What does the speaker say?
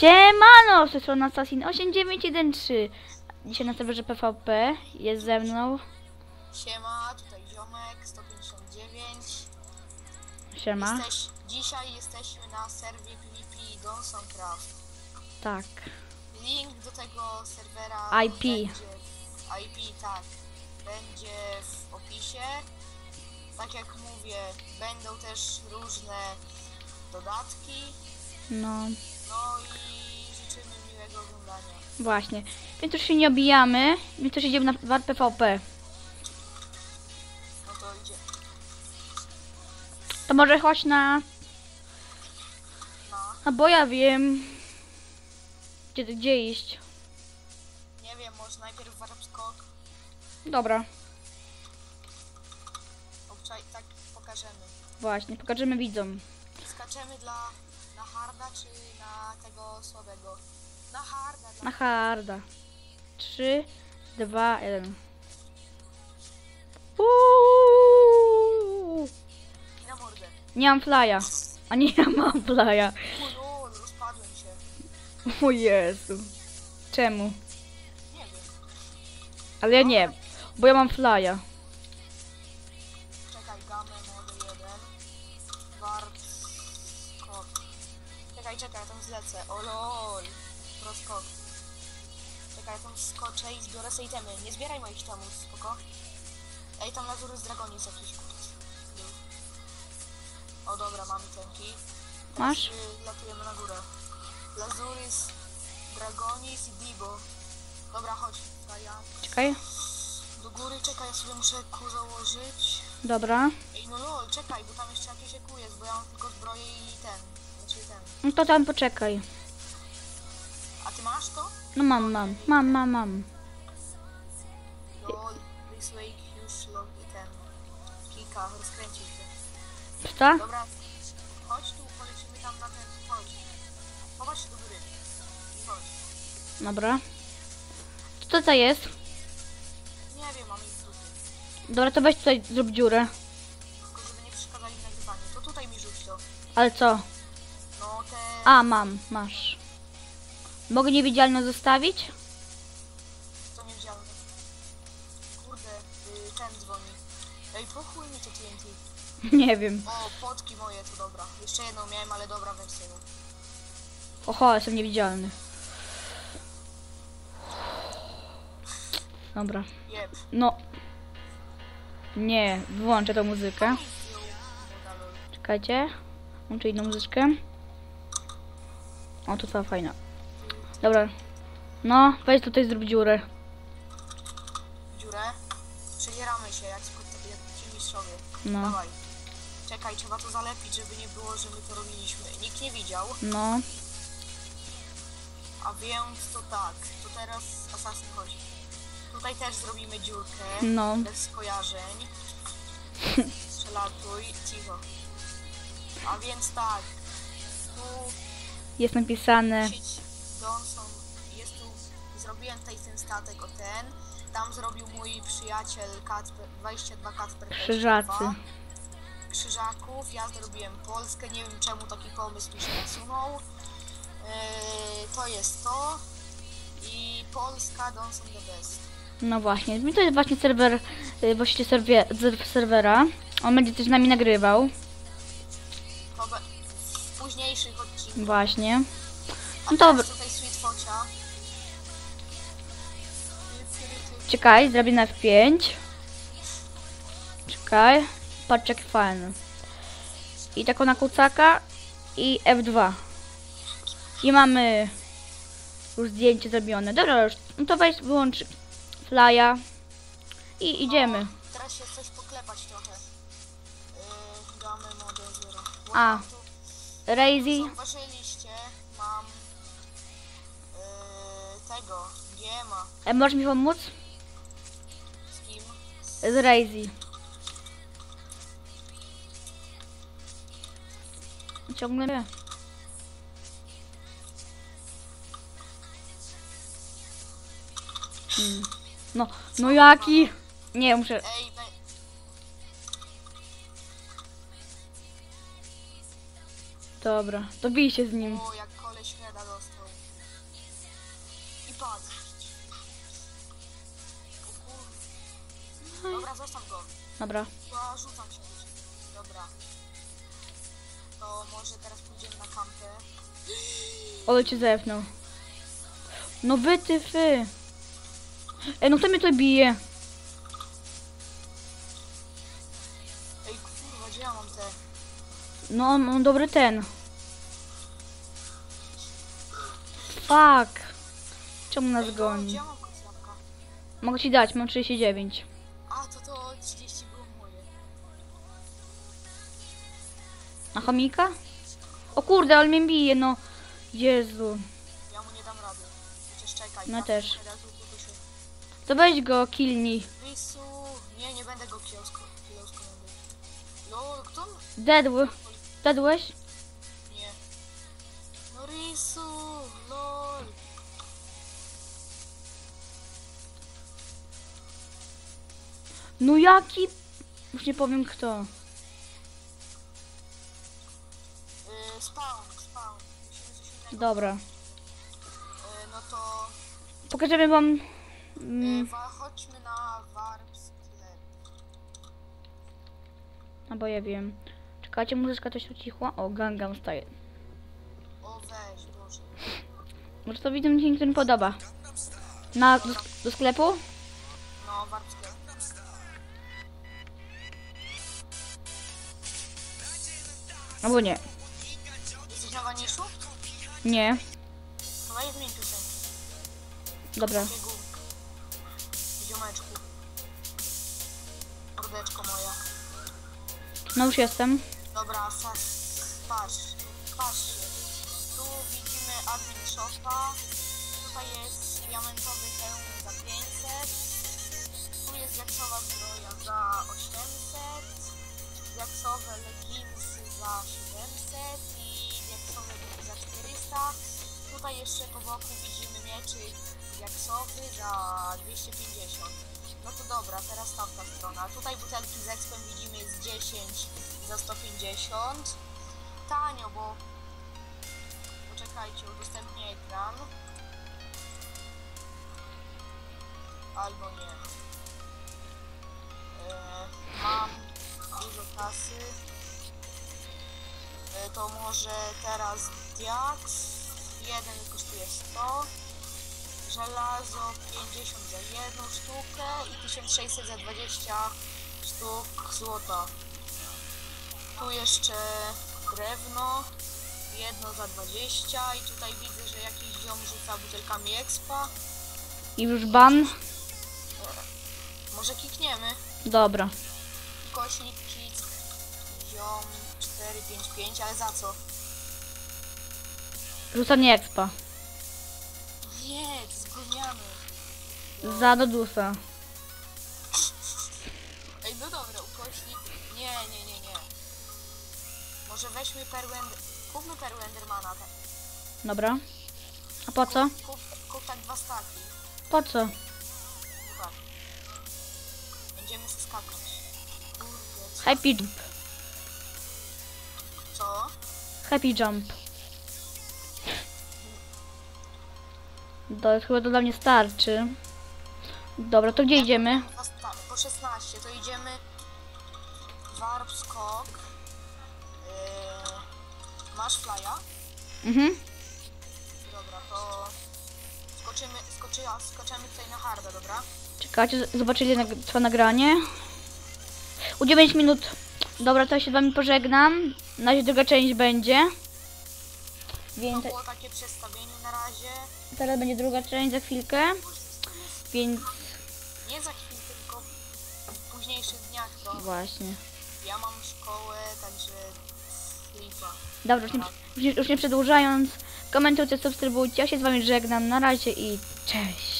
Siemano, to jest Assassin 8913. Dzisiaj na serwerze PvP jest ze mną. Siema, tutaj ziomek 159. Siema. Jesteś, dzisiaj jesteśmy na serwie PvP Donson Craft. Tak. Link do tego serwera IP. Będzie, IP, tak. Będzie w opisie. Tak jak mówię, będą też różne dodatki. No, No i życzymy miłego oglądania. właśnie. Więc już się nie obijamy, więc już idziemy na war PvP. No to idzie. To może chodź na... No, A bo ja wiem... Gdzie, gdzie iść? nie wiem, może najpierw warp skok. Dobra, Obczaj, tak pokażemy. właśnie, pokażemy widzom. Skaczemy dla na harda czy na tego słabego? Na harda. Na harda. 3, 2, 1. Uuuu! I na mordę. Nie mam flya. A nie, ja mam flya. O lol, rozpadłem się. O Jezu. Czemu? Nie wiem. Ale ja nie, bo ja mam flya. Ja zlecę. O lol. Proskok. Czekaj, ja tam skoczę i zbiorę sobie itemy. Nie zbieraj moich tamów, spoko. Ej, tam lazury z dragonic jakiś kurde. Był. O dobra, mamy tenki. Teraz, Masz? y, latujemy na górę. Lazurys, Dragonis i Bibo. Dobra, chodź, Faja. Czekaj. Do góry, czekaj, ja sobie muszę ku założyć. Dobra. Ej, no lol, czekaj, bo tam jeszcze jakieś eku jest, bo ja mam tylko zbroję i ten. Ten. No to tam poczekaj. A ty masz to? No mam, mam. Mam, mam, mam. Lol, this way już log i ten. Kilka, rozkręcił się. Psta? Dobra, chodź tu, polecimy tam na ten, chodź. Się do góry. I chodź. Dobra. Co to jest? Nie wiem, mam ich z dupy. Dobra, to weź tutaj, zrób dziurę. Tylko żeby nie przeszkadzali w nagrywaniu. To tutaj mi rzuć to. Ale co? A, mam, masz. Mogę niewidzialno zostawić? To nie. Kurde, y, ten dzwoni. Ej, pochuj mi to TNT. Nie wiem. O, potki moje, to dobra. Jeszcze jedną miałem, ale dobra, weź sobie. Oho, jestem niewidzialny. Dobra. Jeb. No. Nie, wyłączę tą muzykę. Czekajcie. Włączę inną muzyczkę. O, to była fajna. Dobra. No, weź tutaj zrób dziurę. Dziurę. Przedzieramy się, jak, ci mistrzowie. No, Dawaj. Czekaj, trzeba to zalepić, żeby nie było, że my to robiliśmy. Nikt nie widział, no. a więc to tak. To teraz Assassin chodzi. Tutaj też zrobimy dziurkę. No. Bez skojarzeń. Przelatuj. Cicho. A więc tak. Tu Jest napisane. Donson. Jest tu. Zrobiłem tutaj ten statek o ten. Tam zrobił mój przyjaciel Kacper, 22 Kacper. Krzyżacy. 22. Krzyżaków. Ja zrobiłem Polskę. Nie wiem czemu taki pomysł mi się nasunął. Yy, to jest to. I Polska Donson the Best. No właśnie. To jest właśnie serwer, właściciel serwie, z- serwera. On będzie też z nami nagrywał. Późniejszych odcinkach. Właśnie. No dobra. tutaj Sweet Focia. Czekaj, zrobię na F5. Czekaj. Patrz jak fajny. I taką na kucaka. I F2. I mamy już zdjęcie zrobione. Dobra, już. No to weź wyłącz flya. I idziemy. Teraz się coś poklepać trochę. Yy, damy. Bo A. Razy. Zauważyliście, mam yy, tego. E, możesz mi pomóc? Z kim? Z Razy. Ciągle nie. Hmm. No, no jaki? Nie, muszę. Ej, Dobra, to bij się z nim. o jak koleś Heda dostał. I. O kur... Dobra, zostaw go. Dobra. Rzucam się. Dobra. To może teraz pójdziemy na kampę. Ole cię zepnął. No wy ty fy. Ej, no kto mnie to bije? Ej, kurwa, gdzie ja mam te? No, on on dobry ten. Fuck. Czemu nas no, goni? Mogę ci dać, mam 39. A, to to 30 było moje. Na chomika? O kurde, ale mnie bije, no. Jezu. Ja mu nie dam rady. Przecież czekaj. No też. To weź go, killnij. Risu! Nie, nie będę go będę. Lol, kto? Dedły. Dedłeś? Nie. No! Lol! No jaki? Już nie powiem kto. Yy, spawn, spawn. Musimy coś innego. Dobra. Yy, no to... Pokażemy wam... Yy, Mm, chodźmy na warp sklep. albo ja wiem. Czekajcie, muzyczka coś ucichła. O, Gangnam Style. O weź, Boże. Może to widzę, mi się niektórym podoba. Na, do, do sklepu? No, sklep. Albo nie. Jesteś na waniszu? Nie. To weź zmień piosenkę. Dobra. Ziomeczku. Mordeczko moja. No już jestem. Dobra, fa- patrz, patrz. Tu widzimy admin shopa. Tutaj jest diamentowy hełm za 500. Tu jest jaksowa zbroja za 800. Jaksowe leginsy za 700 i jaksowe buty za 400. Tutaj jeszcze po boku widzimy mieczyk jaksowy za 250. No to dobra, teraz tamta strona. Tutaj butelki z expem widzimy jest 10 za 150. Tanio, bo... Poczekajcie, udostępnię ekran. Albo nie. E, mam dużo kasy. E, to może teraz diaks. Jeden kosztuje 100. Żelazo 50 za jedną sztukę i 1600 za 20 sztuk złota. Tu jeszcze drewno, jedno za 20 i tutaj widzę, że jakiś ziom rzuca butelkami expa. I już ban? Może kikniemy. Dobra. Kośnik, kick, ziom 455, ale za co? Rzucanie expa. Nie, zgoniamy. Za Dodusa. Ej, no dobra, ukośnik. Nie, nie, nie, nie. Może weźmy perłę, Ender- kupmy perłę Endermana. Tak. Dobra. A po co? Kup, kup tak dwa staki. Po co? Chyba. Będziemy skakać. Kurde, co? Happy jump. co? Happy jump. To chyba to dla mnie starczy. Dobra, to gdzie idziemy? Dwa sta- Po 16 to idziemy warp skok. Yy, masz flya? Mhm. Dobra, to skoczymy, skoczy, skoczymy tutaj na harda, dobra? Czekajcie, z- zobaczę ile nag- trwa nagranie. U 9 minut. Dobra, to ja się z wami pożegnam. Na razie druga część będzie. To Więc było takie przestawienie na razie. teraz będzie druga część za chwilkę. Więc Nie za chwilę, tylko w późniejszych dniach to. właśnie. Ja mam szkołę, także lipa. Dobra, już nie, już nie, już nie przedłużając. Komentujcie, subskrybujcie. Ja się z wami żegnam. Na razie i cześć.